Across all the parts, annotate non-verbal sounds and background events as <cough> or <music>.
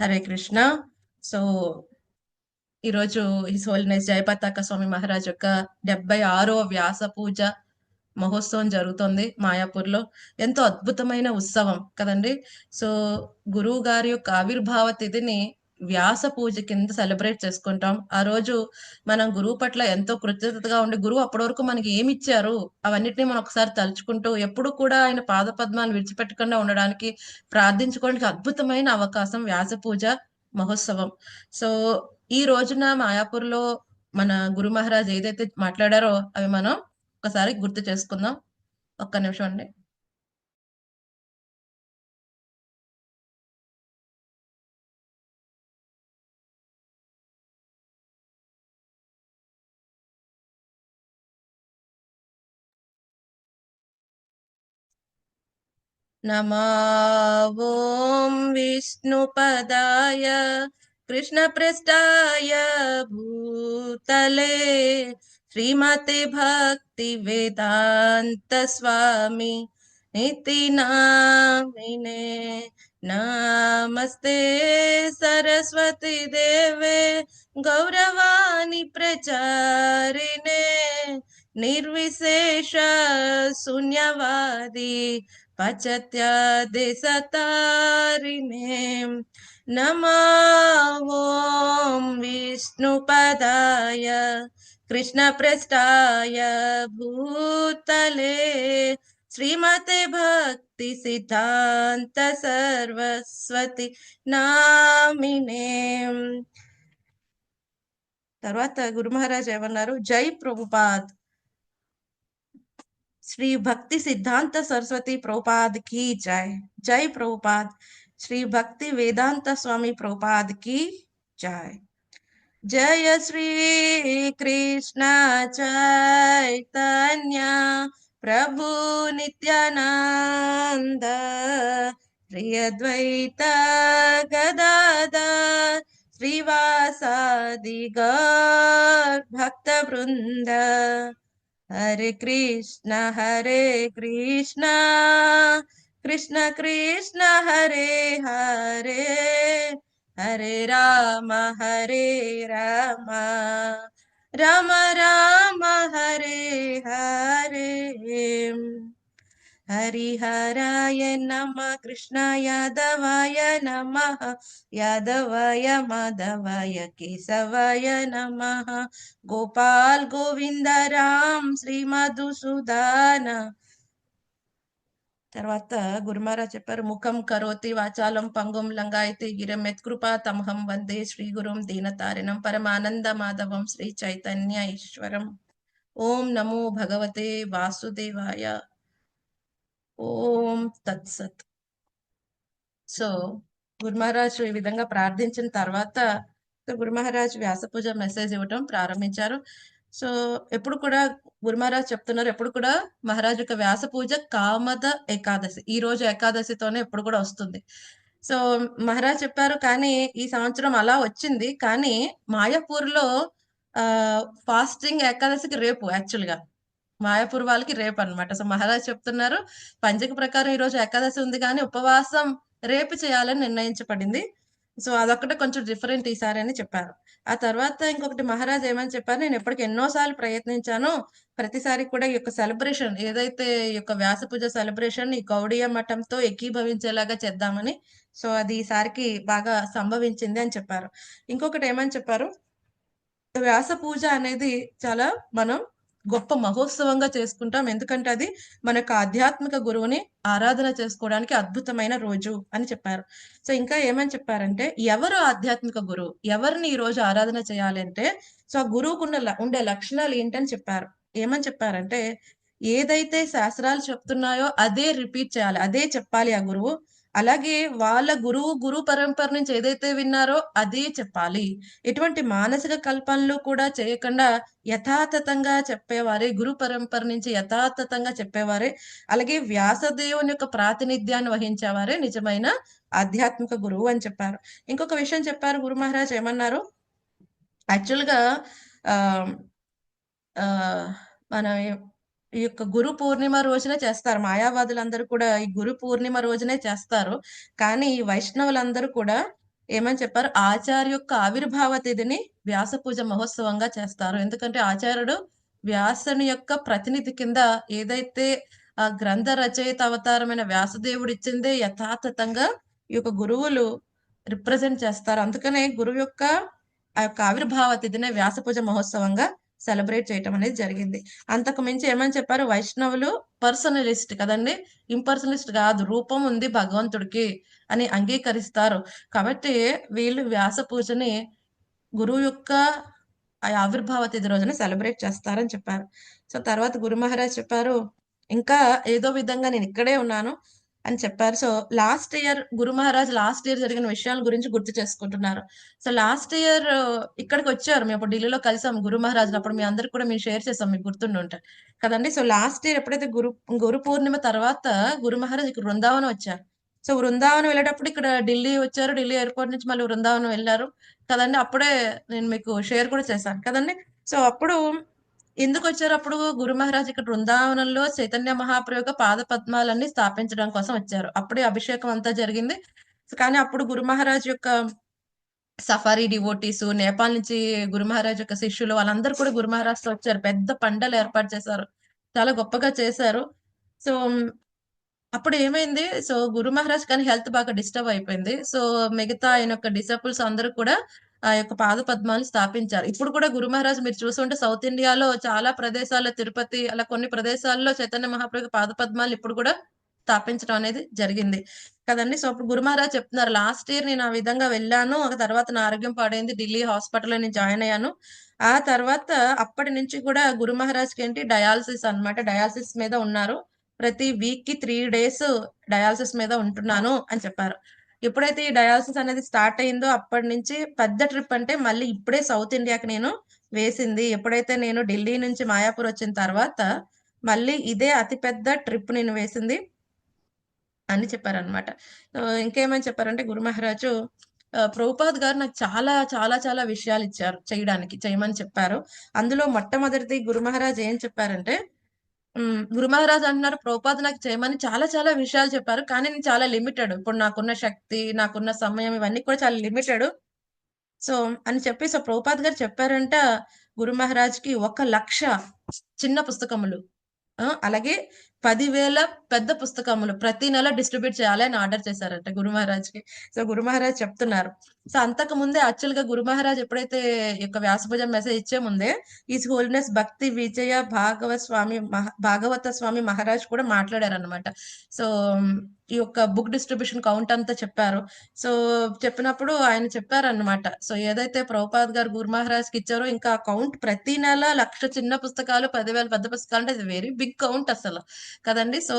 Hare Krishna so ఈరోజు his holiness Jayapataka Swami Maharaj యొక్క డెబ్బై ఆరో వ్యాస పూజ మహోత్సవం జరుగుతుంది మాయాపూర్లో. ఎంతో అద్భుతమైన ఉత్సవం కదండి. సో గురువు గారి యొక్క ఆవిర్భావ తిథిని వ్యాస పూజ కింద సెలబ్రేట్ చేసుకుంటాం. ఆ రోజు మనం గురువు పట్ల ఎంతో కృతజ్ఞతగా ఉండి గురువు అప్పటి వరకు మనకి ఏమి ఇచ్చారు? అవన్నిటిని మనం ఒకసారి తలుచుకుంటూ ఎప్పుడు కూడా ఆయన పాద పద్మాన్ని విడిచిపెట్టకుండా ఉండడానికి ప్రార్థించుకోవడానికి అద్భుతమైన అవకాశం వ్యాస పూజ మహోత్సవం. సో ఈ రోజున మాయాపూర్లో మన గురు మహారాజ్ ఏదైతే మాట్లాడారో అవి మనం ఒకసారి గుర్తు చేసుకుందాం. ఒక్క నిమిషం అండి. नमा ॐ विष्णुपदाय कृष्णपृष्ठाय भूतले श्रीमते स्वामी नीति नामिने नमस्ते सरस्वती देवे गौरवाणि प्रचारिणे निर्विशेष शून्यवादी पचत्यादिसतारिणे नमो ॐ विष्णुपदाय कृष्णपृष्ठाय भूतले श्रीमते भक्ति सिद्धान्त సరస్వతి నామినే తర్వాత గురు మహారాజ్ ఏమన్నారు జై ప్రభుపాద్ శ్రీ భక్తి సిద్ధాంత సరస్వతి ప్రభుపాద్ కి జై జై ప్రభుపాద్ శ్రీ భక్తి వేదాంత స్వామి ప్రభుపాద్ కి జై జయ శ్రీ కృష్ణ చైతన్య ప్రభు నిత్యానంద ప్రియద్వైత గదాద శ్రీవాసాది భక్త బృంద హరే కృష్ణ హరే కృష్ణ కృష్ణ కృష్ణ హరే హరే హరే రామ హరే రామ. రామ రామ హరే హరే హరిహరాయ నమ కృష్ణ యాదవాయ నమ యాదవాయ మాధవాయ కేశవాయ నమ గోపాల్ గోవింద రామ్ శ్రీ మధుసూదన తర్వాత గురుమారా చెప్పారు ముఖం కరోతి వాచాలం పంగుం లంగాయతి గిరం యత్కృపా తమహం వందే శ్రీ గురుం దీనతారిణం పరమానంద మాధవం శ్రీ చైతన్య ఈశ్వరం ఓం నమో భగవతే వాసుదేవాయ. ఓం తత్సత్. సో గురుమహారాజ్ ఈ విధంగా ప్రార్థించిన తర్వాత గురుమహారాజ్ వ్యాస పూజ మెసేజ్ ఇవ్వటం ప్రారంభించారు. సో ఎప్పుడు కూడా గురుమహారాజ్ చెప్తున్నారు ఎప్పుడు కూడా మహారాజ్ యొక్క వ్యాస పూజ కామద ఏకాదశి. ఈ రోజు ఏకాదశితోనే ఎప్పుడు కూడా వస్తుంది. సో మహారాజ్ చెప్పారు కానీ ఈ సంవత్సరం అలా వచ్చింది. కానీ మాయాపూర్లో ఆ ఫాస్టింగ్ ఏకాదశికి రేపు యాక్చువల్గా మాయాపూర్ వాళ్ళకి రేపు అనమాట సో మహారాజ్ చెప్తున్నారు పంచక ప్రకారం ఈ రోజు ఏకాదశి ఉంది కానీ ఉపవాసం రేపు చేయాలని నిర్ణయించబడింది. సో అదొక్కటే కొంచెం డిఫరెంట్ ఈసారి అని చెప్పారు. ఆ తర్వాత ఇంకొకటి మహారాజ్ ఏమని చెప్పారు? నేను ఎప్పటికి ఎన్నోసార్లు ప్రయత్నించాను. ప్రతిసారి కూడా ఈ యొక్క సెలబ్రేషన్ ఏదైతే ఈ యొక్క వ్యాస పూజ సెలబ్రేషన్ ఈ గౌడీయ మఠంతో ఎక్కీభవించేలాగా చేద్దామని సో అది ఈసారికి బాగా సంభవించింది అని చెప్పారు. ఇంకొకటి ఏమని చెప్పారు? వ్యాస పూజ అనేది చాలా మనం గొప్ప మహోత్సవంగా చేసుకుంటాం. ఎందుకంటే అది మన యొక్క ఆధ్యాత్మిక గురువుని ఆరాధన చేసుకోవడానికి అద్భుతమైన రోజు అని చెప్పారు. సో ఇంకా ఏమని చెప్పారంటే ఎవరు ఆధ్యాత్మిక గురువు? ఎవరిని ఈ రోజు ఆరాధన చేయాలి అంటే సో ఆ గురువుకున్న ఉండే లక్షణాలు ఏంటని చెప్పారు. ఏమని చెప్పారంటే ఏదైతే శాస్త్రాలు చెప్తున్నాయో అదే రిపీట్ చేయాలి. అదే చెప్పాలి ఆ గురువు. అలాగే వాళ్ళ గురువు గురు పరంపర నుంచి ఏదైతే విన్నారో అదే చెప్పాలి. ఎటువంటి మానసిక కల్పనలు కూడా చేయకుండా యథాతథంగా చెప్పేవారే గురు పరంపర నుంచి యథాతథంగా చెప్పేవారే అలాగే వ్యాసదేవుని యొక్క ప్రాతినిధ్యాన్ని వహించేవారే నిజమైన ఆధ్యాత్మిక గురువు అని చెప్పారు. ఇంకొక విషయం చెప్పారు గురు మహారాజ్ ఏమన్నారు? యాక్చువల్గా ఆ మన ఈ యొక్క గురు పూర్ణిమ రోజునే చేస్తారు. మాయావాదులందరూ కూడా ఈ గురు పూర్ణిమ రోజునే చేస్తారు. కానీ ఈ వైష్ణవులందరూ కూడా ఏమని చెప్పారు? ఆచార్య యొక్క ఆవిర్భావ తిథిని వ్యాస పూజ మహోత్సవంగా చేస్తారు. ఎందుకంటే ఆచార్యుడు వ్యాసుని యొక్క ప్రతినిధి కింద ఏదైతే ఆ గ్రంథ రచయిత అవతారమైన వ్యాసదేవుడు ఇచ్చిందే యథాతథంగా ఈ యొక్క గురువులు రిప్రజెంట్ చేస్తారు. అందుకనే గురువు యొక్క ఆ యొక్క ఆవిర్భావ తిథినే వ్యాస పూజ మహోత్సవంగా సెలబ్రేట్ చేయటం అనేది జరిగింది. అంతకు మించి ఏమని చెప్పారు? వైష్ణవులు పర్సనలిస్ట్ కదండి? ఇంపర్సనలిస్ట్ కాదు రూపం ఉంది భగవంతుడికి అని అంగీకరిస్తారు. కాబట్టి వీళ్ళు వ్యాస పూజని గురువు యొక్క ఆవిర్భావ తిథి రోజున సెలబ్రేట్ చేస్తారని చెప్పారు. సో తర్వాత గురు మహారాజ్ చెప్పారు ఇంకా ఏదో విధంగా నేను ఇక్కడే ఉన్నాను. అని చెప్పారు. So last year Guru Maharaj last year జరిగిన విషయాల గురించి గుర్తు చేసుకుంటున్నారు. సో లాస్ట్ ఇయర్ ఇక్కడికి వచ్చారు. మేము అప్పుడు ఢిల్లీలో కలిసాం గురు మహారాజ్ అప్పుడు మీ అందరికి కూడా మేము షేర్ చేసాం మీకు గుర్తుండి ఉంటారు కదండి? సో లాస్ట్ ఇయర్ ఎప్పుడైతే గురు గురు పూర్ణిమ తర్వాత గురు మహారాజ్ ఇక్కడ బృందావనం వచ్చారు. సో బృందావనం వెళ్ళేటప్పుడు ఇక్కడ ఢిల్లీ వచ్చారు. ఢిల్లీ ఎయిర్పోర్ట్ నుంచి మళ్ళీ బృందావనం వెళ్ళారు. కదండి? అప్పుడే నేను మీకు షేర్ కూడా చేశాను. కదండి? సో అప్పుడు ఎందుకు వచ్చారు అప్పుడు గురు మహారాజ్ ఇక్కడ బృందావనంలో చైతన్య మహాప్రయోగ పాద పద్మాలన్నీ స్థాపించడం కోసం వచ్చారు. అప్పుడే అభిషేకం అంతా జరిగింది. కానీ అప్పుడు గురు మహారాజ్ యొక్క సఫారీ డివోటీస్ నేపాల్ నుంచి గురు మహారాజ్ యొక్క శిష్యులు వాళ్ళందరూ కూడా గురు మహారాజ్తో వచ్చారు. పెద్ద పండలు ఏర్పాటు చేశారు. చాలా గొప్పగా చేశారు. సో అప్పుడు ఏమైంది? సో గురు మహారాజ్ కానీ హెల్త్ బాగా డిస్టర్బ్ అయిపోయింది. సో మిగతా ఆయన యొక్క డిసైపుల్స్ అందరూ కూడా ఆ యొక్క పాద పద్మాలు స్థాపించారు. ఇప్పుడు కూడా గురు మహారాజ్ మీరు చూసుంటే సౌత్ ఇండియాలో చాలా ప్రదేశాల్లో తిరుపతి అలా కొన్ని ప్రదేశాల్లో చైతన్య మహాప్రభు పాద పద్మాలు ఇప్పుడు కూడా స్థాపించడం అనేది జరిగింది. కదండి? సో అప్పుడు గురు మహారాజ్ చెప్తున్నారు లాస్ట్ ఇయర్ నేను ఆ విధంగా వెళ్ళాను. ఆ తర్వాత నా ఆరోగ్యం పాడైంది. ఢిల్లీ హాస్పిటల్లో నేను జాయిన్ అయ్యాను. ఆ తర్వాత అప్పటి నుంచి కూడా గురు మహారాజ్కి ఏంటి? డయాలసిస్ అన్నమాట. డయాలసిస్ మీద ఉన్నారు. ప్రతి వీక్కి త్రీ డేస్ డయాలసిస్ మీద ఉంటున్నాను అని చెప్పారు. ఎప్పుడైతే ఈ డయాలసిస్ అనేది స్టార్ట్ అయిందో అప్పటి నుంచి పెద్ద ట్రిప్ అంటే మళ్ళీ ఇప్పుడే సౌత్ ఇండియాకి నేను వేసింది. ఎప్పుడైతే నేను ఢిల్లీ నుంచి మాయాపూర్ వచ్చిన తర్వాత మళ్ళీ ఇదే అతి పెద్ద ట్రిప్ నేను వేసింది అని చెప్పారనమాట ఇంకేమని చెప్పారంటే గురు మహారాజు ప్రభుపాద్ గారు నాకు చాలా చాలా చాలా విషయాలు ఇచ్చారు చేయడానికి చేయమని చెప్పారు. అందులో మొట్టమొదటిది గురు మహారాజ్ ఏం చెప్పారంటే గురు మహారాజ్ అంటున్నారు ప్రోపాద నాకు చేయమని చాలా చాలా విషయాలు చెప్పారు కానీ నేను చాలా లిమిటెడ్. ఇప్పుడు నాకున్న శక్తి నాకున్న సమయం ఇవన్నీ కూడా చాలా లిమిటెడ్. సో అని చెప్పి సో గారు చెప్పారంట గురు మహారాజ్కి ఒక లక్ష చిన్న పుస్తకములు. అలాగే పదివేల పెద్ద పుస్తకములు ప్రతి నెల డిస్ట్రిబ్యూట్ చేయాలి అని ఆర్డర్ చేశారంట గురు మహారాజ్కి సో గురు మహారాజ్ చెప్తున్నారు. సో అంతకు ముందే యాక్చువల్గా గురు మహారాజ్ ఎప్పుడైతే యొక్క వ్యాసభుజం మెసేజ్ ఇచ్చే ముందే ఈజ్ హోల్నెస్ భక్తి విజయ భాగవ స్వామి మహా భాగవత స్వామి మహారాజ్ కూడా మాట్లాడారనమాట సో ఈ యొక్క బుక్ డిస్ట్రిబ్యూషన్ కౌంట్ అంతా చెప్పారు. సో చెప్పినప్పుడు ఆయన చెప్పారన్నమాట. సో ఏదైతే ప్రభుపాద్ గారు గురు మహారాజ్కి ఇచ్చారో ఇంకా కౌంట్ ప్రతి నెల లక్ష చిన్న పుస్తకాలు పదివేల పెద్ద పుస్తకాలు అంటే వెరీ బిగ్ కౌంట్ అసలు. కదండి? సో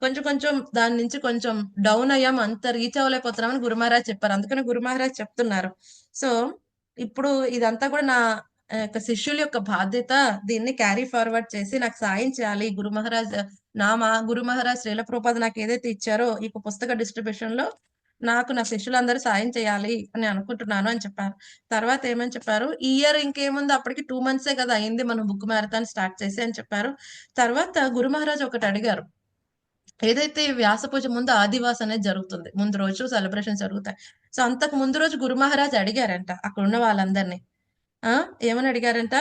కొంచెం కొంచెం దాని నుంచి కొంచెం డౌన్ అయ్యాం అంత రీచ్ అవ్వలేకపోతున్నామని గురు మహారాజ్ చెప్పారు. అందుకని గురు మహారాజ్ చెప్తున్నారు. సో ఇప్పుడు ఇదంతా కూడా నా యొక్క శిష్యుల యొక్క బాధ్యత దీన్ని క్యారీ ఫార్వర్డ్ చేసి నాకు సాయం చేయాలి. గురు మహారాజ్ నా మా గురు మహారాజ్ శ్రీల ప్రూపాద నాకు ఏదైతే ఇచ్చారో ఈ పుస్తక డిస్ట్రిబ్యూషన్లో నాకు నా శిష్యులందరూ సాయం చేయాలి అని అనుకుంటున్నాను అని చెప్పారు. తర్వాత ఏమని చెప్పారు? ఈ ఇయర్ ఇంకేముంది? అప్పటికి టూ మంత్సే కదా అయింది మనం బుక్ మ్యారథాన్ స్టార్ట్ చేసి అని చెప్పారు. తర్వాత గురు మహారాజ్ ఒకటి అడిగారు. ఏదైతే వ్యాస పూజ ముందు ఆదివాస్ అనేది జరుగుతుంది ముందు రోజు సెలబ్రేషన్ జరుగుతాయి. సో అంతకు ముందు రోజు గురు మహారాజ్ అడిగారంట అక్కడ ఉన్న వాళ్ళందరినీ. ఏమని అడిగారంట?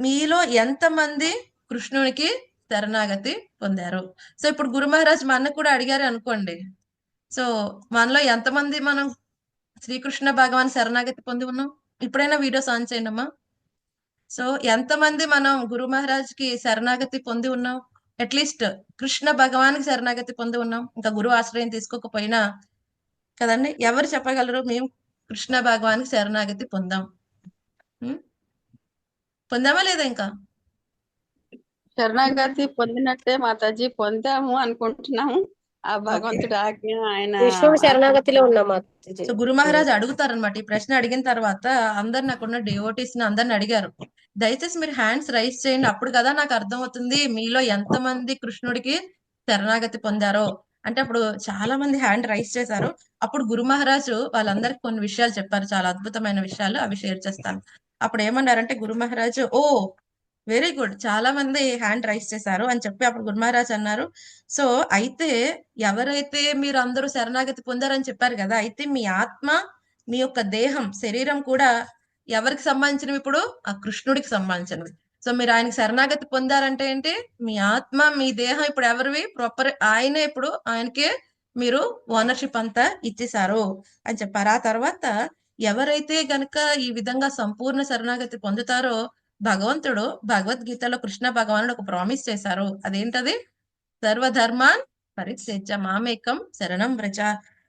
మీలో ఎంతమంది కృష్ణునికి శరణాగతి పొందారు? సో ఇప్పుడు గురు మహారాజ్ మన కూడా అడిగారు అనుకోండి. సో మనలో ఎంతమంది మనం శ్రీకృష్ణ భగవాన్ శరణాగతి పొంది ఉన్నాం? ఇప్పుడైనా వీడియోస్ ఆన్ చేయండి అమ్మా. సో ఎంతమంది మనం గురు మహారాజ్కి శరణాగతి పొంది ఉన్నాం? అట్లీస్ట్ కృష్ణ భగవాన్కి శరణాగతి పొంది ఉన్నాం. ఇంకా గురువు ఆశ్రయం తీసుకోకపోయినా కదండి? ఎవరు చెప్పగలరు? మేము కృష్ణ భగవాన్కి శరణాగతి పొందాం. పొందామా లేదా ఇంకా? శరణాగతి పొందినట్టే మాతాజీ పొందాము అనుకుంటున్నాము. ఆ భగవంతుడు ఆజ్ఞ ఆయన విష్ణువు శరణాగతిలో ఉన్నాం మాతాజీ. సో గురు మహారాజ్ అడుగుతారనమాట ఈ ప్రశ్న అడిగిన తర్వాత అందరు నాకున్న డివోటీస్ని అందరిని అడిగారు. దయచేసి మీరు హ్యాండ్స్ రైజ్ చేయండి. అప్పుడు కదా నాకు అర్థమవుతుంది మీలో ఎంతమంది కృష్ణుడికి శరణాగతి పొందారో. అంటే అప్పుడు చాలా మంది హ్యాండ్ రైజ్ చేశారు. అప్పుడు గురు మహారాజు వాళ్ళందరికి కొన్ని విషయాలు చెప్పారు. చాలా అద్భుతమైన విషయాలు అవి షేర్ చేస్తాను. అప్పుడు ఏమన్నారంటే గురు మహారాజు ఓ వెరీ గుడ్. చాలా మంది హ్యాండ్ రైస్ చేశారు అని చెప్పి అప్పుడు గురు మహారాజ్ అన్నారు. సో అయితే ఎవరైతే మీరు అందరూ శరణాగతి పొందారని చెప్పారు కదా అయితే మీ ఆత్మ మీ యొక్క దేహం శరీరం కూడా ఎవరికి సంబంధించినవి ఇప్పుడు? ఆ కృష్ణుడికి సంబంధించినవి. సో మీరు ఆయనకి శరణాగతి పొందారంటే ఏంటి? మీ ఆత్మ మీ దేహం ఇప్పుడు ఎవరివి? ప్రాపర్ ఆయనే ఇప్పుడు ఆయనకే మీరు ఓనర్షిప్ అంతా ఇచ్చేశారు అని చెప్పారు. ఆ తర్వాత ఎవరైతే గనక ఈ విధంగా సంపూర్ణ శరణాగతి పొందుతారో భగవంతుడు భగవద్గీతలో కృష్ణ భగవానుడు ఒక ప్రామిస్ చేశారు. అదేంటది? సర్వధర్మాన్ పరిత్యజ మామేకం శరణం వ్రజ.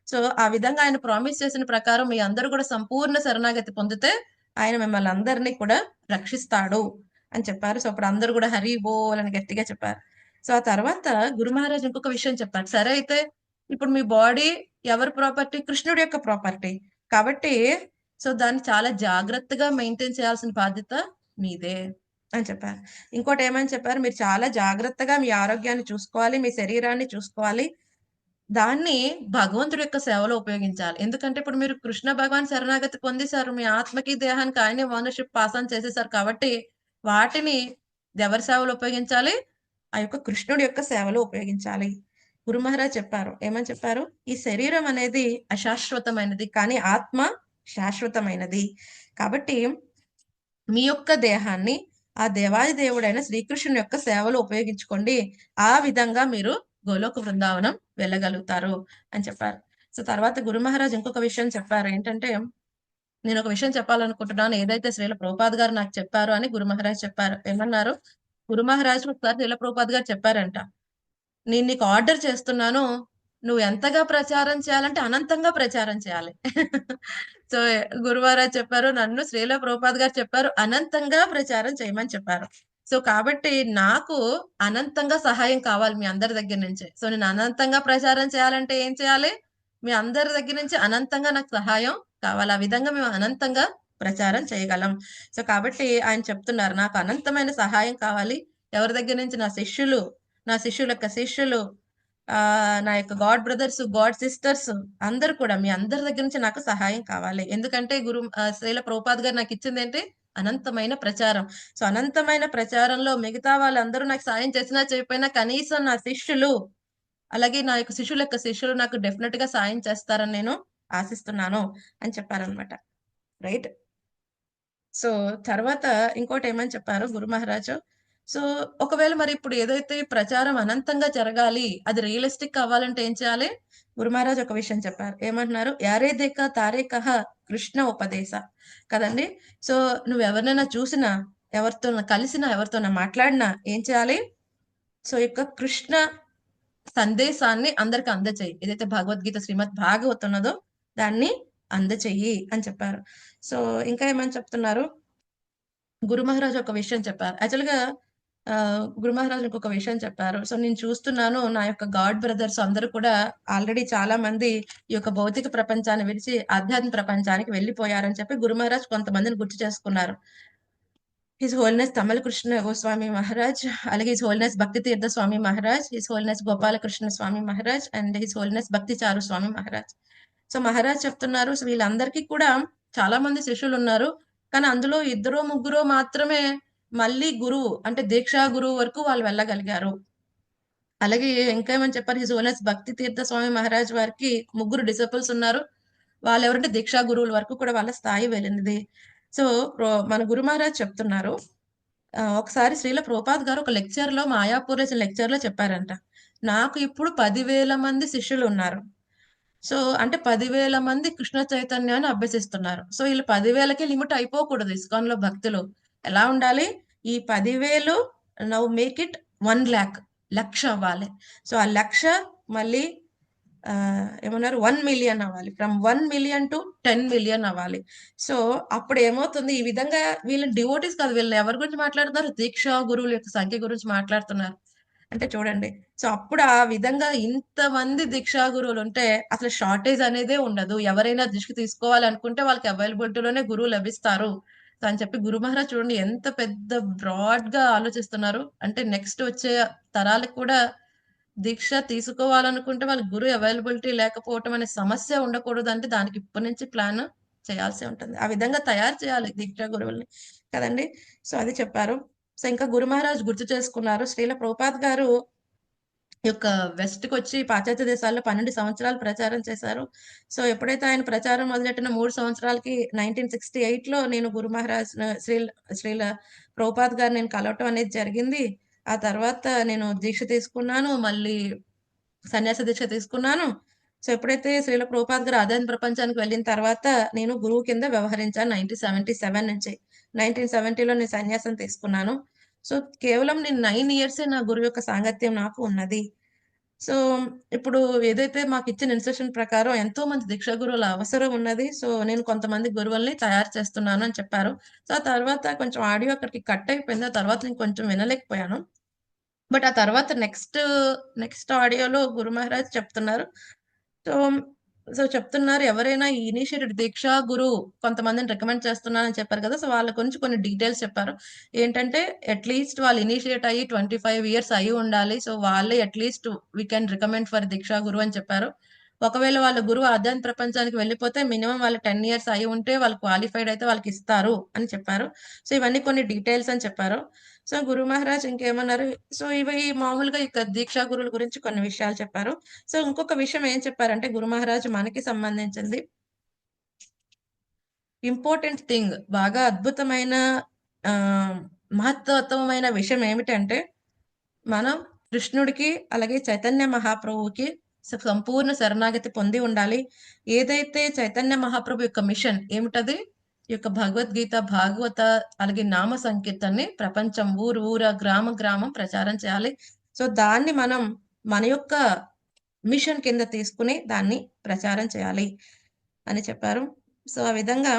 సో ఆ విధంగా ఆయన ప్రామిస్ చేసిన ప్రకారం మీ అందరూ కూడా సంపూర్ణ శరణాగతి పొందితే ఆయన మిమ్మల్ని అందరినీ కూడా రక్షిస్తాడు అని చెప్పారు. సో అప్పుడు అందరూ కూడా హరి బోల్ అని గట్టిగా చెప్పారు. సో ఆ తర్వాత గురు మహారాజ్ ఇంకొక విషయం చెప్పారు. సరే అయితే ఇప్పుడు మీ బాడీ ఎవరి ప్రాపర్టీ కృష్ణుడి యొక్క ప్రాపర్టీ కాబట్టి సో దాన్ని చాలా జాగ్రత్తగా మెయింటైన్ చేయాల్సిన బాధ్యత మీదే అని చెప్పారు. ఇంకోటి ఏమని చెప్పారు? మీరు చాలా జాగ్రత్తగా మీ ఆరోగ్యాన్ని చూసుకోవాలి మీ శరీరాన్ని చూసుకోవాలి. దాన్ని భగవంతుడి యొక్క సేవలో ఉపయోగించాలి. ఎందుకంటే ఇప్పుడు మీరు కృష్ణ భగవాన్ శరణాగతి పొందేశారు మీ ఆత్మకి దేహానికి ఆయనే ఓనర్షిప్ పాస్ ఆన్ చేసేసారు కాబట్టి వాటిని ఎవరి సేవలో ఉపయోగించాలి? ఆ యొక్క కృష్ణుడి యొక్క సేవలో ఉపయోగించాలి. గురు మహారాజ్ చెప్పారు. ఏమని చెప్పారు? ఈ శరీరం అనేది అశాశ్వతమైనది కానీ ఆత్మ శాశ్వతమైనది. కాబట్టి మీ యొక్క దేహాన్ని ఆ దేవాది దేవుడైన శ్రీకృష్ణుని యొక్క సేవలు ఉపయోగించుకోండి. ఆ విధంగా మీరు గోలోక బృందావనం వెళ్ళగలుగుతారు అని చెప్పారు. సో తర్వాత గురు మహారాజ్ ఇంకొక విషయం చెప్పారు. ఏంటంటే నేను ఒక విషయం చెప్పాలనుకుంటున్నాను. ఏదైతే శ్రీల ప్రభుపాద్ గారు నాకు చెప్పారు అని గురు మహారాజ్ చెప్పారు. ఏమన్నారు? గురు మహారాజ్ ఒకసారి శ్రీల ప్రభుపాద్ గారు చెప్పారంట. నేను నీకు ఆర్డర్ చేస్తున్నాను నువ్వు ఎంతగా ప్రచారం చేయాలంటే అనంతంగా ప్రచారం చేయాలి. <laughs> సో గురువారాజ్ చెప్పారు నన్ను శ్రీల ప్రభుపాద్ గారు చెప్పారు అనంతంగా ప్రచారం చేయమని చెప్పారు. సో కాబట్టి నాకు అనంతంగా సహాయం కావాలి మీ అందరి దగ్గర నుంచి. సో నేను అనంతంగా ప్రచారం చేయాలంటే ఏం చేయాలి? మీ అందరి దగ్గర నుంచి అనంతంగా నాకు సహాయం కావాలి. ఆ విధంగా మేము అనంతంగా ప్రచారం చేయగలం. సో కాబట్టి ఆయన చెప్తున్నారు నాకు అనంతమైన సహాయం కావాలి. ఎవరి దగ్గర నుంచి నా శిష్యులు నా శిష్యుల యొక్క శిష్యులు ఆ నా యొక్క గాడ్ బ్రదర్స్ గాడ్ సిస్టర్స్ అందరు కూడా మీ అందరి దగ్గర నుంచి నాకు సహాయం కావాలి. ఎందుకంటే గురు ఆ, శ్రీల ప్రభుపాద్ గారు నాకు ఇచ్చింది ఏంటి? అనంతమైన ప్రచారం. సో అనంతమైన ప్రచారంలో మిగతా వాళ్ళందరూ నాకు సాయం చేసినా చేయకపోయినా కనీసం నా శిష్యులు అలాగే నా యొక్క శిష్యుల యొక్క శిష్యులు నాకు డెఫినెట్గా సాయం చేస్తారని నేను ఆశిస్తున్నాను అని చెప్పారనమాట రైట్ సో తర్వాత ఇంకోటి ఏమని చెప్పారు గురు మహారాజు? సో ఒకవేళ మరి ఇప్పుడు ఏదైతే ప్రచారం అనంతంగా జరగాలి అది రియలిస్టిక్ కావాలంటే ఏం చేయాలి? గురు మహారాజ్ ఒక విషయం చెప్పారు. ఏమంటున్నారు? యారే దేక తారే కహ కృష్ణ ఉపదేశ. కదండి? సో నువ్వు ఎవరినైనా చూసినా ఎవరితో కలిసినా ఎవరితోనా మాట్లాడినా ఏం చేయాలి? సో ఈ యొక్క కృష్ణ సందేశాన్ని అందరికి అందచేయి. ఏదైతే భగవద్గీత శ్రీమద్ భాగవత్ ఉన్నదో దాన్ని అందచేయి అని చెప్పారు. సో ఇంకా ఏమని చెప్తున్నారు? గురు మహారాజ్ ఒక విషయం చెప్పారు. యాక్చువల్గా గురు మహారాజు ఇంకొక విషయం చెప్పారు. సో నేను చూస్తున్నాను నా యొక్క గాడ్ బ్రదర్స్ అందరూ కూడా ఆల్రెడీ చాలా మంది ఈ యొక్క భౌతిక ప్రపంచాన్ని విడిచి ఆధ్యాత్మిక ప్రపంచానికి వెళ్ళిపోయారని చెప్పి గురు మహారాజ్ కొంతమందిని గుర్తు చేసుకున్నారు. హిస్ హోల్నెస్ తమిళ కృష్ణ గోస్వామి మహారాజ్ అలాగే his holiness Bhakti Tirtha Swami Maharaj his holiness Gopalakrishna Swami Maharaj and his holiness Bhakti Charu Swami Maharaj so Maharaj చెప్తున్నారు సో వీళ్ళందరికీ కూడా చాలా మంది శిష్యులు ఉన్నారు. కానీ అందులో ఇద్దరు ముగ్గురు మాత్రమే మళ్ళీ గురువు అంటే దీక్షా గురువు వరకు వాళ్ళు వెళ్ళగలిగారు. అలాగే ఇంకేమని చెప్పారు హిజ్ ఓనర్స్ భక్తి తీర్థ స్వామి మహారాజ్ వారికి ముగ్గురు డిసిపుల్స్ ఉన్నారు. వాళ్ళు ఎవరంటే దీక్షా గురువుల వరకు కూడా వాళ్ళ స్థాయి వెళ్ళినది సో మన గురు మహారాజ్ చెప్తున్నారు. ఒకసారి శ్రీల ప్రోపాద్ గారు ఒక లెక్చర్లో మాయాపూర్ లెక్చర్లో చెప్పారంట. నాకు ఇప్పుడు పదివేల మంది శిష్యులు ఉన్నారు. సో అంటే పదివేల మంది కృష్ణ చైతన్యాన్ని అభ్యసిస్తున్నారు. సో వీళ్ళు పదివేలకి లిమిట్ అయిపోకూడదు ఇస్కాన్లో భక్తులు. ఎలా ఉండాలి? ఈ పదివేలు now make it one lakh లక్ష అవ్వాలి. సో ఆ లక్ష మళ్ళీ ఏమన్నారు? వన్ మిలియన్ అవ్వాలి. From one million to ten million అవ్వాలి. సో అప్పుడు ఏమవుతుంది? ఈ విధంగా వీళ్ళ డివోటీస్ కాదు. వీళ్ళు ఎవరి గురించి మాట్లాడుతున్నారు? దీక్షా గురువుల యొక్క సంఖ్య గురించి మాట్లాడుతున్నారు. అంటే చూడండి. సో అప్పుడు ఆ విధంగా ఇంతమంది దీక్షా గురువులు ఉంటే అసలు షార్టేజ్ అనేదే ఉండదు. ఎవరైనా దృష్టి తీసుకోవాలనుకుంటే వాళ్ళకి అవైలబిలిటీలోనే గురువు లభిస్తారు. సో అని చెప్పి గురు మహారాజ్ చూడండి ఎంత పెద్ద బ్రాడ్గా ఆలోచిస్తున్నారు. అంటే నెక్స్ట్ వచ్చే తరాలకు కూడా దీక్ష తీసుకోవాలనుకుంటే వాళ్ళ గురు అవైలబిలిటీ లేకపోవటం అనే సమస్య ఉండకూడదు అంటే దానికి ఇప్పటి నుంచి ప్లాన్ చేయాల్సి ఉంటుంది. ఆ విధంగా తయారు చేయాలి దీక్ష గురువుల్ని. కదండి? సో అది చెప్పారు. సో ఇంకా గురు మహారాజ్ గుర్తు చేసుకున్నారు. శ్రీల ప్రభుపాద్ గారు యొక్క వెస్ట్‌కి వచ్చి పాశ్చాత్య దేశాల్లో 12 సంవత్సరాలు ప్రచారం చేశారు. సో ఎప్పుడైతే ఆయన ప్రచారం మొదలెట్టిన మూడు సంవత్సరాలకి 1968లో నేను గురు మహారాజ్ శ్రీ శ్రీల ప్రభుపాద్ గారు నేను కలవటం అనేది జరిగింది. ఆ తర్వాత నేను దీక్ష తీసుకున్నాను. మళ్ళీ సన్యాస దీక్ష తీసుకున్నాను. సో ఎప్పుడైతే శ్రీల ప్రభుపాద్ గారు ఆదాయం ప్రపంచానికి వెళ్ళిన తర్వాత నేను గురువు కింద వ్యవహరించాను 1977 నుంచి. 1970లో నేను సన్యాసం తీసుకున్నాను. సో కేవలం నేను నైన్ ఇయర్సే నా గురువు యొక్క సాంగత్యం నాకు ఉన్నది. సో ఇప్పుడు ఏదైతే మాకు ఇచ్చిన ఇన్‌స్ట్రక్షన్ ప్రకారం ఎంతో మంది దీక్ష గురువుల అవసరం ఉన్నది. సో నేను కొంతమంది గురువుల్ని తయారు చేస్తున్నాను అని చెప్పారు. సో ఆ తర్వాత కొంచెం ఆడియో అక్కడికి కట్ అయిపోయింది. ఆ తర్వాత నేను కొంచెం వినలేకపోయాను. బట్ ఆ తర్వాత నెక్స్ట్, నెక్స్ట్ ఆడియోలో గురు మహారాజ్ చెప్తున్నారు. సో, సో చెప్తున్నారు ఎవరైనా ఈ ఇనిషియేటెడ్ దీక్షా గురు కొంతమందిని రికమెండ్ చేస్తున్నానని చెప్పారు కదా! సో వాళ్ళ గురించి కొన్ని డీటెయిల్స్ చెప్పారు. ఏంటంటే అట్‌లీస్ట్ వాళ్ళు ఇనిషియేట్ అయ్యి 25 ఇయర్స్ అయి ఉండాలి. సో వాళ్ళే at least we can recommend for diksha guru అని చెప్పారు. ఒకవేళ వాళ్ళ గురువు ఆధ్యాత్మిక ప్రపంచానికి వెళ్ళిపోతే మినిమం వాళ్ళు 10 ఇయర్స్ అయి ఉంటే వాళ్ళు క్వాలిఫైడ్ అయితే వాళ్ళకి ఇస్తారు అని చెప్పారు. సో ఇవన్నీ కొన్ని డీటెయిల్స్ అని చెప్పారు. సో గురు మహారాజ్ ఇంకేమన్నారు సో ఇవి మామూలుగా ఇక దీక్షా గురువుల గురించి కొన్ని విషయాలు చెప్పారు. సో ఇంకొక విషయం ఏం చెప్పారంటే గురు మహారాజ్ మనకి సంబంధించింది ఇంపార్టెంట్ థింగ్ బాగా అద్భుతమైన ఆహ్, విషయం ఏమిటంటే మనం కృష్ణుడికి అలాగే చైతన్య మహాప్రభువుకి సంపూర్ణ శరణాగతి పొంది ఉండాలి. ఏదైతే చైతన్య మహాప్రభు యొక్క మిషన్ ఏమిటది? ఈ యొక్క భగవద్గీత, భాగవత అలాగే నామ సంకీర్తన్ని ప్రపంచం ఊరు ఊర, గ్రామ గ్రామం ప్రచారం చేయాలి. సో దాన్ని మనం మన యొక్క మిషన్ కింద తీసుకుని దాన్ని ప్రచారం చేయాలి అని చెప్పారు. సో ఆ విధంగా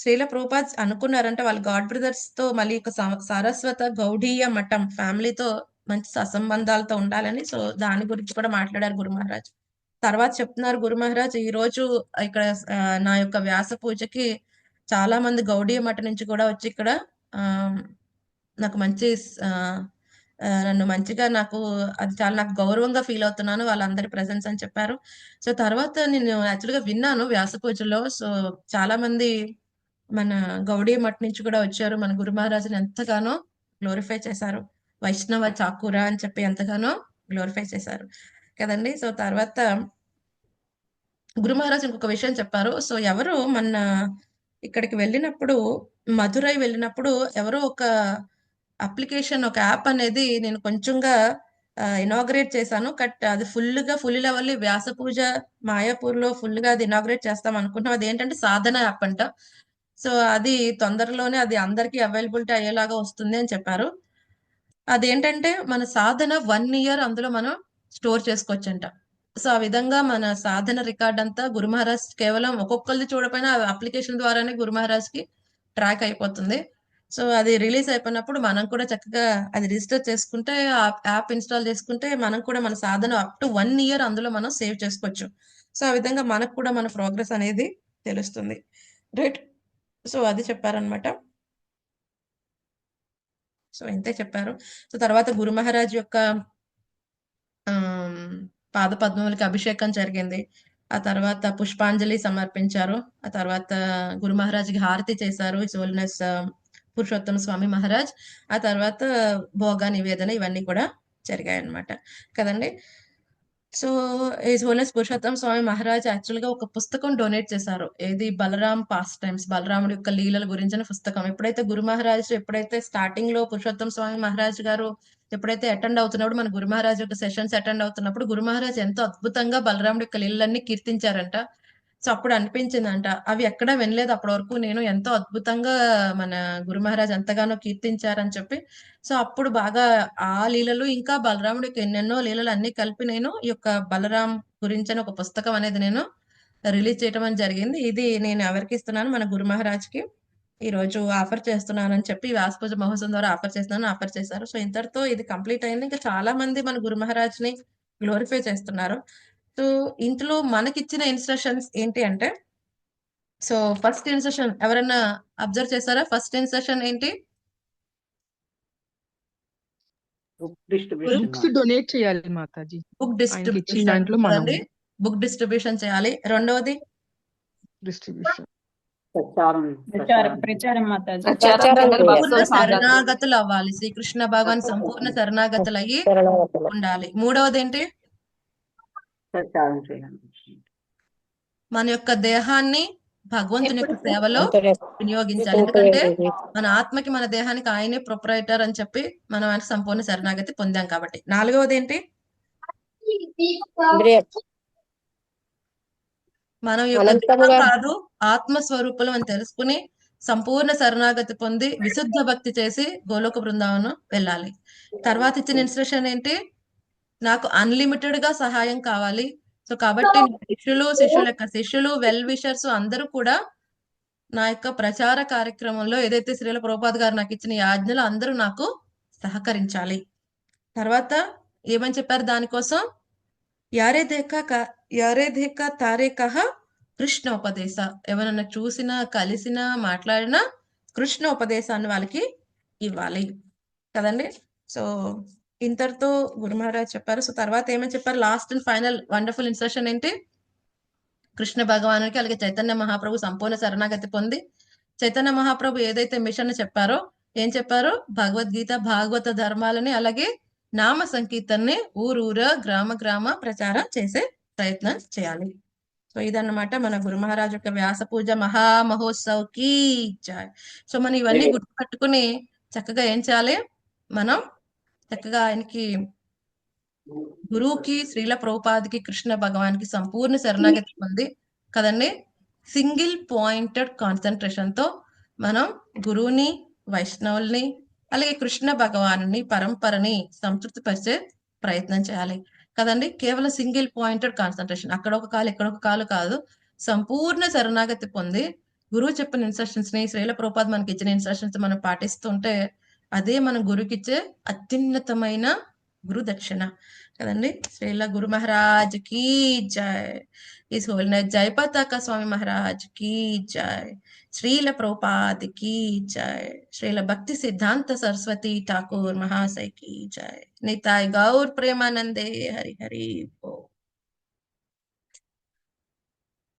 శ్రీల ప్రభుపాద్ అనుకున్నారంటే వాళ్ళ గాడ్ బ్రదర్స్తో మళ్ళీ ఒక స సారస్వత గౌడీయ మఠం ఫ్యామిలీతో మంచి ససంబంధాలతో ఉండాలని సో దాని గురించి కూడా మాట్లాడారు గురు మహారాజ్. తర్వాత చెప్తున్నారు గురు మహారాజ్ రోజు ఇక్కడ నా యొక్క వ్యాస పూజకి చాలా మంది గౌడీయ మఠం నుంచి కూడా వచ్చి ఇక్కడ ఆ నాకు మంచి నన్ను మంచిగా నాకు అది చాలా నాకు గౌరవంగా ఫీల్ అవుతున్నాను వాళ్ళందరి ప్రజెన్స్ అని చెప్పారు. సో తర్వాత నేను యాక్చువల్‌గా విన్నాను వ్యాస పూజలో. సో చాలా మంది మన గౌడీ మఠ్ నుంచి కూడా వచ్చారు. మన గురు మహారాజుని ఎంతగానో గ్లోరిఫై చేశారు. వైష్ణవ చాకూర అని చెప్పి ఎంతగానో గ్లోరిఫై చేశారు. కదండీ! సో తర్వాత గురు మహారాజ్ ఇంకొక విషయం చెప్పారు. సో ఎవరు మన ఇక్కడికి వెళ్ళినప్పుడు మధురై వెళ్ళినప్పుడు ఎవరో ఒక అప్లికేషన్ ఒక యాప్ అనేది నేను కొంచెంగా ఇనాగ్రేట్ చేశాను. కట్ అది ఫుల్‌గా ఫుల్ లెవెల్ వ్యాస పూజ మాయాపూర్‌లో ఫుల్‌గా అది ఇనాగరేట్ చేస్తాం అనుకుంటున్నాం. ఏంటంటే సాధన యాప్ అంట. సో అది తొందరలోనే అది అందరికీ అవైలబిలిటీ అయ్యేలాగా వస్తుంది అని చెప్పారు. అదేంటంటే మన సాధన వన్ ఇయర్ అందులో మనం స్టోర్ చేసుకోవచ్చంట. సో ఆ విధంగా మన సాధన రికార్డ్ అంతా గురు మహారాజ్ కేవలం ఒక్కొక్కరిది చూడకపోయినా అప్లికేషన్ ద్వారానే గురు మహారాజ్‌కి ట్రాక్ అయిపోతుంది. సో అది రిలీజ్ అయిపోయినప్పుడు మనం కూడా చక్కగా అది రిజిస్టర్ చేసుకుంటే యాప్ ఇన్‌స్టాల్ చేసుకుంటే మనం కూడా మన సాధన అప్ టు వన్ ఇయర్ అందులో మనం సేవ్ చేసుకోవచ్చు. సో ఆ విధంగా మనకు కూడా మన ప్రోగ్రెస్ అనేది తెలుస్తుంది. రైట్. సో అది చెప్పారన్నమాట. సో ఇంతే చెప్పారు. సో తర్వాత గురు మహారాజ్ యొక్క పాద పద్మములకి అభిషేకం జరిగింది. ఆ తర్వాత పుష్పాంజలి సమర్పించారు. ఆ తర్వాత గురు మహారాజ్‌కి హారతి చేశారు. సోల్నెస్ పురుషోత్తమ స్వామి మహారాజ్. ఆ తర్వాత భోగ నివేదన ఇవన్నీ కూడా జరిగాయన్నమాట. కదండీ! So his holiness Purushottam Swami Maharaj యాక్చువల్‌గా ఒక పుస్తకం డొనేట్ చేశారు. ఏది 'బలరాం పాస్ టైమ్స్' బలరాముడి యొక్క లీలల గురించిన పుస్తకం. ఎప్పుడైతే గురు మహారాజ్ ఎప్పుడైతే స్టార్టింగ్‌లో పురుషోత్తమ స్వామి మహారాజ్ గారు ఎప్పుడైతే అటెండ్ అవుతున్నప్పుడు మన గురు మహారాజ్ యొక్క సెషన్స్ అటెండ్ అవుతున్నప్పుడు గురు మహారాజ్ ఎంతో అద్భుతంగా బలరాముడి యొక్క లీలలన్నీ కీర్తించారంట. సో అప్పుడు అనిపించిందంట. అవి ఎక్కడా వినలేదు అప్పటి వరకు నేను ఎంతో అద్భుతంగా మన గురు మహారాజ్ ఎంతగానో కీర్తించారని చెప్పి. సో అప్పుడు బాగా ఆ లీలలు ఇంకా బలరాముడికి ఎన్నెన్నో లీలలు అన్ని కలిపి నేను ఈ యొక్క బలరాం గురించిన ఒక పుస్తకం అనేది నేను రిలీజ్ చేయటం అని జరిగింది. ఇది నేను ఎవరికి ఇస్తున్నాను మన గురు మహారాజ్‌కి ఈరోజు ఆఫర్ చేస్తున్నానని చెప్పి వ్యాసపూజ మహోత్సవం ద్వారా ఆఫర్ చేస్తున్నాను ఆఫర్ చేశారు. సో ఇంతటితో ఇది కంప్లీట్ అయింది. ఇంకా చాలా మంది మన గురు మహారాజ్‌ని గ్లోరిఫై చేస్తున్నారు. సో ఇందులో మనకిచ్చిన ఇన్‌స్ట్రక్షన్స్ ఏంటి అంటే సో ఫస్ట్ ఇన్‌స్ట్రక్షన్ ఎవరన్నా అబ్జర్వ్ చేసారా? ఫస్ట్ ఇన్‌స్ట్రక్షన్ ఏంటి? బుక్ డిస్ట్రిబ్యూషన్ బుక్స్ డొనేట్ చేయాలి మాతాజీ. బుక్ డిస్ట్రిబ్యూషన్ దాంట్లో! బుక్ డిస్ట్రిబ్యూషన్ చేయాలి. డిస్ట్రిబ్యూషన్. సంపూర్ణ సాగాలి. శరణాగతులు అవ్వాలి శ్రీకృష్ణ భగవాన్ సంపూర్ణ శరణాగతులు అయ్యి ఉండాలి మూడవది ఏంటి చేయాలి. మన యొక్క దేహాన్ని భగవంతుని యొక్క సేవలో వినియోగించాలి. ఎందుకంటే మన ఆత్మకి మన దేహానికి ఆయనే ప్రొపరైటర్ అని చెప్పి మనం ఆయన సంపూర్ణ శరణాగతి పొందాం కాబట్టి. నాలుగవది ఏంటి? మనం యొక్క కాదు ఆత్మ స్వరూపులం అని తెలుసుకుని సంపూర్ణ శరణాగతి పొంది విశుద్ధ భక్తి చేసి గోలోక బృందావనం వెళ్ళాలి. తర్వాత ఇచ్చిన ఇన్స్ట్రక్షన్ ఏంటి? నాకు అన్లిమిటెడ్గా సహాయం కావాలి. సో కాబట్టి శిష్యులు శిష్యుల యొక్క శిష్యులు వెల్ విషర్స్ అందరూ కూడా నా యొక్క ప్రచార కార్యక్రమంలో ఏదైతే శ్రీల ప్రభుపాద్ గారు నాకు ఇచ్చిన ఈ ఆజ్ఞలు అందరూ నాకు సహకరించాలి. తర్వాత ఏమని చెప్పారు దానికోసం? యారే దేఖ యారే దేఖ తారే కహ కృష్ణ ఉపదేశ ఎవరన్నా చూసినా కలిసినా మాట్లాడినా కృష్ణ ఉపదేశాన్ని వాళ్ళకి ఇవ్వాలి. కదండి? సో ఇంతటితో గురు మహారాజ్ చెప్పారు. సో తర్వాత ఏమని చెప్పారు? Last and final wonderful instruction ఏంటి? కృష్ణ భగవానుడికి అలాగే చైతన్య మహాప్రభు సంపూర్ణ శరణాగతి పొంది చైతన్య మహాప్రభు ఏదైతే మిషన్ చెప్పారో ఏం చెప్పారో? భగవద్గీత భాగవత ధర్మాలని అలాగే నామ సంకీర్తనని ఊరూర గ్రామ గ్రామ ప్రచారం చేసే ప్రయత్నం చేయాలి. సో ఇదన్నమాట మన గురు మహారాజ్ యొక్క వ్యాస పూజ. మహా మహోత్సవ్ కీ సో మనం ఇవన్నీ గుర్తుపెట్టుకుని చక్కగా ఏం చేయాలి? మనం చక్కగా ఆయనకి గురువుకి శ్రీల ప్రభుపాదికి కృష్ణ భగవాన్కి సంపూర్ణ శరణాగతి పొంది కదండి? సింగిల్ పాయింటెడ్ కాన్సన్ట్రేషన్తో మనం గురువుని వైష్ణవుల్ని అలాగే కృష్ణ భగవాన్ని పరంపరని సంతృప్తి పరిచే ప్రయత్నం చేయాలి. కదండి? కేవలం సింగిల్ పాయింటెడ్ కాన్సన్ట్రేషన్. అక్కడ ఒక కాలు ఇక్కడ ఒక కాలు కాదు. సంపూర్ణ శరణాగతి పొంది గురువు చెప్పిన ఇన్స్ట్రక్షన్స్ని శ్రీల ప్రభుపాద్ మనకి ఇచ్చిన ఇన్స్ట్రక్షన్స్ మనం పాటిస్తుంటే అదే మన గురుకిచ్చే అత్యున్నతమైన గురు దక్షిణ కదండి? శ్రీల గురు మహారాజ్ కీ జయ్ ఈ హోల్నెస్ జయ పతాక స్వామి మహారాజ్ కీ జయ్ శ్రీల ప్రోపాద్ కీ జయ్ శ్రీల భక్తి సిద్ధాంత సరస్వతి ఠాకూర్ మహాశయ కీ జయ్ నితాయ్ గౌర్ ప్రేమానందే. హరి హరి